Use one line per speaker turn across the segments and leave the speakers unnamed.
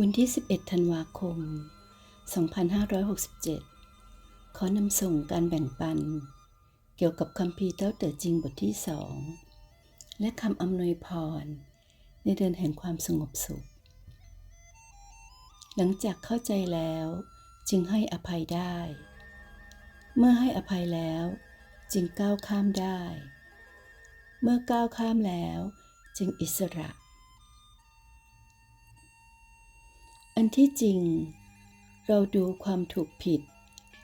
วันที่ 11 ธันวาคม 2567 ขอนำส่งการแบ่งปัน เกี่ยวกับคัมภีเต้าเต๋อจริงบทที่สองและคำอำนวยพร ในเดือนแห่งความสงบสุข หลังจากเข้าใจแล้วจึงให้อภัยได้ เมื่อให้อภัยแล้วจึงก้าวข้ามได้ เมื่อก้าวข้ามแล้วจึงอิสระ อันที่จริง เราดูความถูกผิด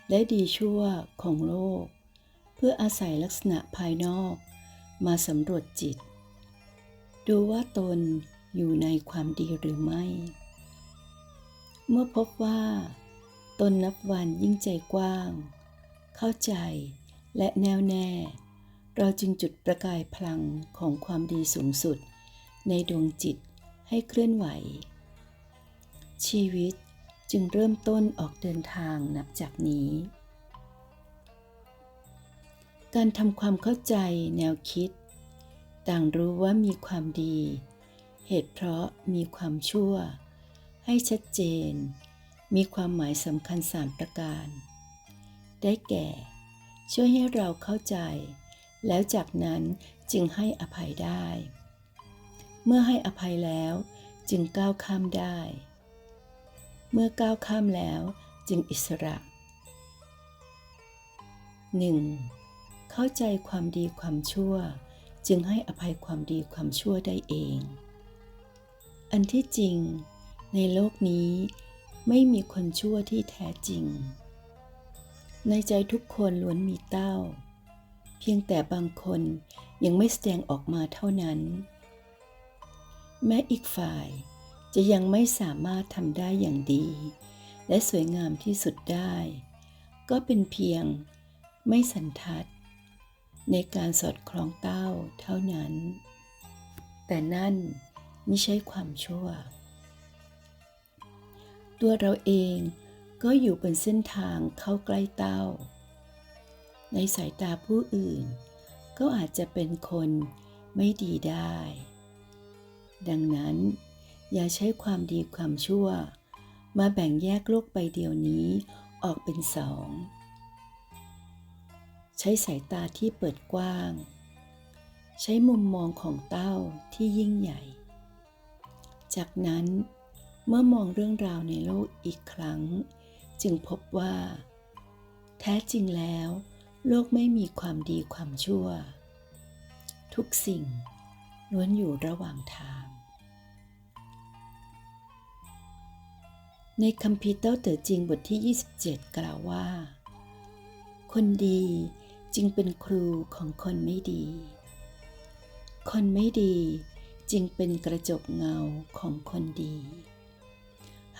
และดีชั่วของโลก เพื่ออาศัยลักษณะภายนอก มาสำรวจจิต ดูว่าตนอยู่ในความดีหรือไม่ เมื่อพบว่า ตนนับวันยิ่งใจกว้าง เข้าใจและแน่วแน่ เราจึงจุดประกายพลังของความดีสูงสุด ในดวงจิตให้เคลื่อนไหว ชีวิตจึงเริ่มต้นออกเดินทางนับจากนี้ การทำความเข้าใจแนวคิด ต่างรู้ว่ามีความดี เหตุเพราะมีความชั่ว ให้ชัดเจน มีความหมายสำคัญสามประการ ได้แก่ ช่วยให้เราเข้าใจ แล้วจากนั้นจึงให้อภัยได้ เมื่อให้อภัยแล้วจึงก้าวข้ามได้ เมื่อก้าวข้ามแล้วจึงอิสระ 1. เข้าใจความดีความชั่ว จึงให้อภัยความดีความชั่วได้เอง อันที่จริง ในโลกนี้ไม่มีคนชั่วที่แท้จริง ในใจทุกคนล้วนมีเต้า เพียงแต่บางคนยังไม่แสดงออกมาเท่านั้น แม้อีกฝ่าย จะยังไม่สามารถทำได้อย่างดี และสวยงามที่สุดได้ ก็เป็นเพียงไม่สันทัด ในการสอดคล้องเต้าเท่านั้น แต่นั่นไม่ใช่ความชั่ว ตัวเราเองก็อยู่บนเส้นทางเข้าใกล้เต้า ในสายตาผู้อื่น ก็อาจจะเป็นคนไม่ดีได้ ดังนั้น อย่าใช้ความดีความชั่ว มาแบ่งแยกโลกใบเดียวนี้ออกเป็นสอง ใช้สายตาที่เปิดกว้าง ใช้มุมมองของเต้าที่ยิ่งใหญ่ จากนั้นเมื่อมองเรื่องราวในโลกอีกครั้ง จึงพบว่า แท้จริงแล้ว โลกไม่มีความดีความชั่ว ทุกสิ่งล้วนอยู่ระหว่างทาง ในคัมภีร์เต้าเต๋อจริงบทที่ 27 กล่าวว่า คนดีจึงเป็นครูของคนไม่ดี คนไม่ดีจึงเป็นกระจกเงาของคนดี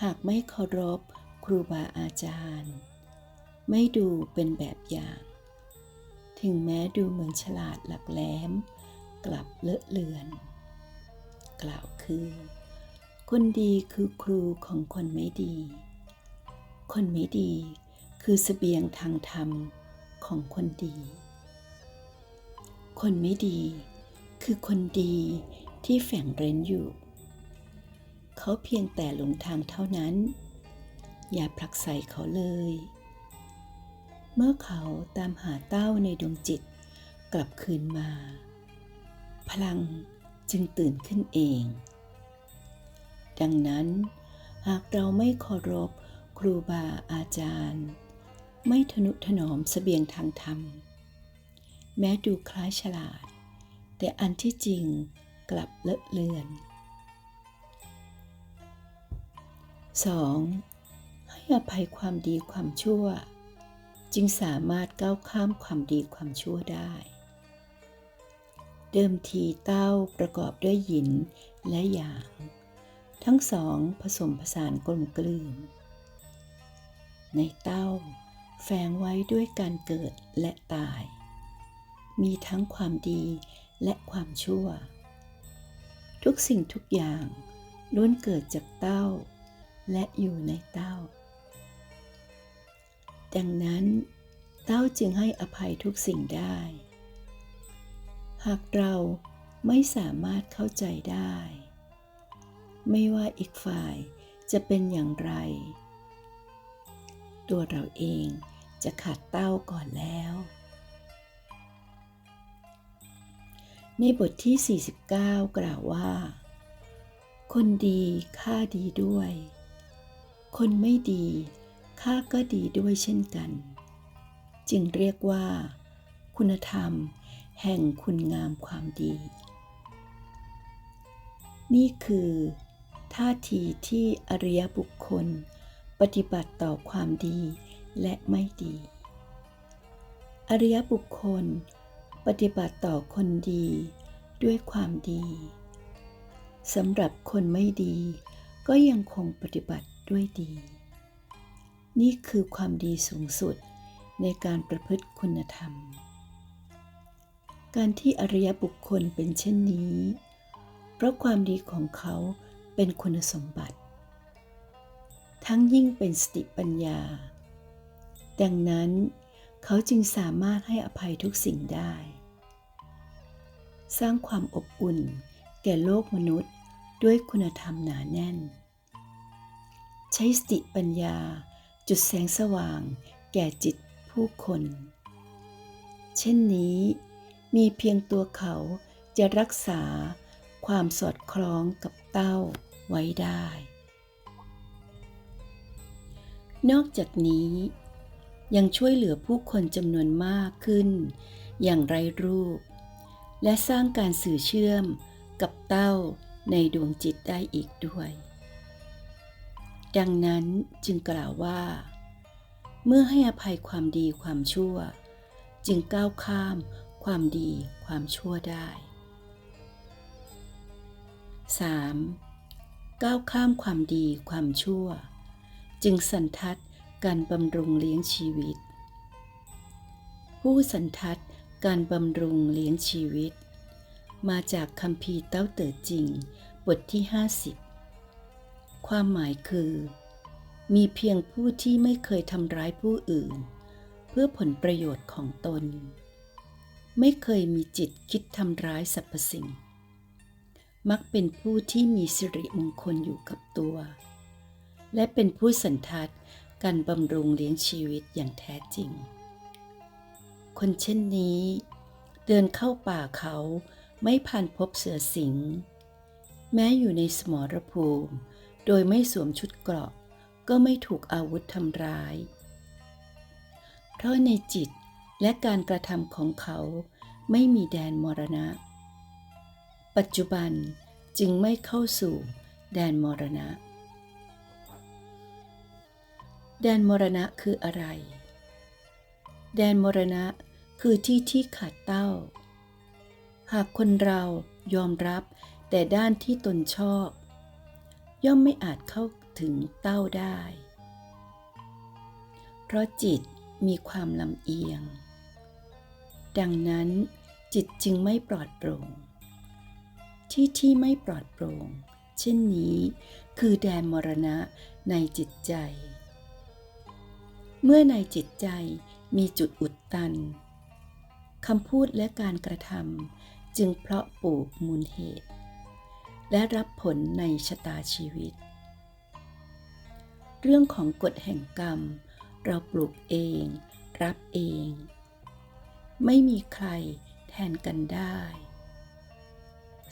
หากไม่เคารพครูบาอาจารย์ ไม่ดูเป็นแบบอย่าง ถึงแม้ดูเหมือนฉลาดหลักแหลม กลับเลอะเลือน กล่าวคือ คนดีคือครูของคนไม่ดี คนไม่ดีคือสเสบียงทางธรรมของคนดี คนไม่ดีคือคนดีที่แฝงเร้นอยู่ เขาเพียงแต่หลงทางเท่านั้น อย่าผลักใส่เขาเลย เมื่อเขาตามหาเต้าในดวงจิตกลับคืนมา พลังจึงตื่นขึ้นเอง ดังนั้น หากเราไม่เคารพครูบาอาจารย์ ไม่ทนุถนอมสเสบียงทางธรรม แม้ดูคล้ายฉลาด แต่อันที่จริงกลับเลอะเลือน 2. ให้อภัยความดีความชั่ว จึงสามารถก้าวข้ามความดีความชั่วได้ เดิมทีเต้าประกอบด้วยหยินและหยาง ทั้งสองผสมผสานกลมกลืน ในเต้าแฝงไว้ด้วยการเกิดและตาย มีทั้งความดีและความชั่ว ทุกสิ่งทุกอย่างล้วนเกิดจากเต้า และอยู่ในเต้า ดังนั้น เต้าจึงให้อภัยทุกสิ่งได้ หากเราไม่สามารถเข้าใจได้ ไม่ว่าอีกฝ่ายจะเป็นอย่างไร ตัวเราเองจะขาดเต้าก่อนแล้ว ในบทที่ 49 กล่าวว่า คนดีค่าดีด้วย คนไม่ดีค่าก็ดีด้วยเช่นกัน จึงเรียกว่า คุณธรรมแห่งคุณงามความดี นี่คือ ท่าทีที่อริยบุคคล ปฏิบัติต่อความดีและไม่ดี อริยบุคคล ปฏิบัติต่อคนดี ด้วยความดีสำหรับคนไม่ดี ก็ยังคงปฏิบัติด้วยดี นี่คือความดีสูงสุดในการประพฤติคุณธรรม การที่อริยบุคคลเป็นเช่นนี้ เพราะความดีของเขา เป็นคุณสมบัติ ทั้งยิ่งเป็นสติปัญญา ดังนั้นเขาจึงสามารถให้อภัยทุกสิ่งได้ สร้างความอบอุ่นแก่โลกมนุษย์ด้วยคุณธรรมหนาแน่น ใช้สติปัญญาจุดแสงสว่างแก่จิตผู้คน เช่นนี้มีเพียงตัวเขาจะรักษา ความสอดคล้องกับเต้าไว้ได้ นอกจากนี้ ยังช่วยเหลือผู้คนจำนวนมากขึ้น อย่างไรรูป และสร้างการสื่อเชื่อมกับเต้าในดวงจิตได้อีกด้วย ดังนั้นจึงกล่าวว่า เมื่อให้อภัยความดีความชั่ว จึงก้าวข้ามความดีความชั่วได้ 3. ก้าวข้ามความดีความชั่ว จึงสันทัดการบำรุงเลี้ยงชีวิต ผู้สันทัดการบำรุงเลี้ยงชีวิต มาจากคำพีเต้าเต๋อจริง บทที่ 50 ความหมายคือ มีเพียงผู้ที่ไม่เคยทำร้ายผู้อื่น เพื่อผลประโยชน์ของตน ไม่เคยมีจิตคิดทำร้ายสรรพสิ่ง มักเป็นผู้ที่มีสิริมงคลอยู่กับตัว และเป็นผู้สันทัดการบำรุงเลี้ยงชีวิตอย่างแท้จริง คนเช่นนี้ เดินเข้าป่าเขาไม่ผ่านพบเสือสิง แม้อยู่ในสมรภูมิ โดยไม่สวมชุดเกราะ ก็ไม่ถูกอาวุธทำร้าย เพราะในจิตและการกระทำของเขาไม่มีแดนมรณะ ปัจจุบันจึงไม่เข้าสู่แดนมรณะ แดนมรณะคืออะไร แดนมรณะคือที่ที่ขาดเต้า หากคนเรายอมรับแต่ด้านที่ตนชอบ ย่อมไม่อาจเข้าถึงเต้าได้ เพราะจิตมีความลำเอียง ดังนั้นจิตจึงไม่ปลอดโปร่ง ที่ที่ไม่ปลอดโปร่ง เช่นนี้ คือแดนมรณะในจิตใจ เมื่อในจิตใจมีจุดอุดตันคำพูดและการกระทำจึงเพราะปลูกมูลเหตุ และรับผลในชะตาชีวิต เรื่องของกฎแห่งกรรม เราปลูกเอง รับเอง ไม่มีใครแทนกันได้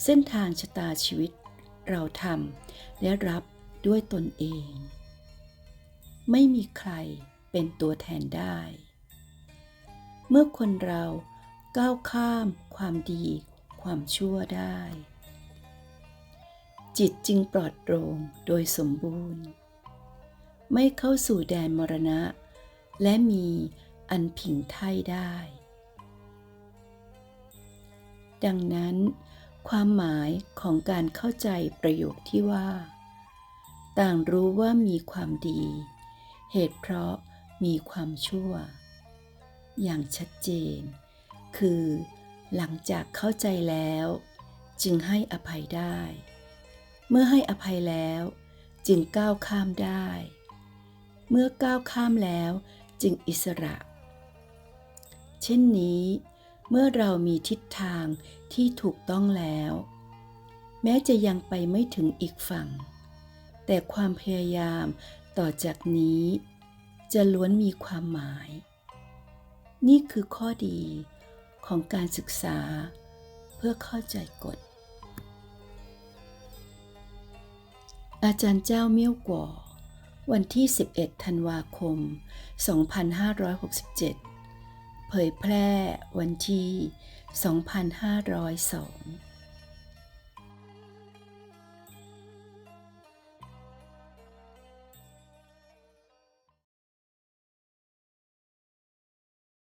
เส้นทางชะตาชีวิตเราทำและรับด้วยตนเอง ไม่มีใครเป็นตัวแทนได้ เมื่อคนเราก้าวข้ามความดีความชั่วได้ จิตจึงปลอดโปร่งโดยสมบูรณ์ ไม่เข้าสู่แดนมรณะ และมีอันผิงไถ่ได้ ดังนั้น ความหมายของการเข้าใจประโยคที่ว่า ต่างรู้ว่ามีความดี เหตุเพราะมีความชั่ว อย่างชัดเจน คือ หลังจากเข้าใจแล้ว จึงให้อภัยได้ เมื่อให้อภัยแล้ว จึงก้าวข้ามได้ เมื่อก้าวข้ามแล้วจึงอิสระ เช่นนี้ เมื่อเรามีทิศทางที่ถูกต้องแล้ว แม้จะยังไปไม่ถึงอีกฝั่ง แต่ความพยายามต่อจากนี้ จะล้วนมีความหมาย นี่คือข้อดีของการศึกษาเพื่อเข้าใจกฎ อาจารย์เจ้าเมี่ยวกวอวันที่ 11 ธันวาคม 2567 เผยแพร่วันที่ 2502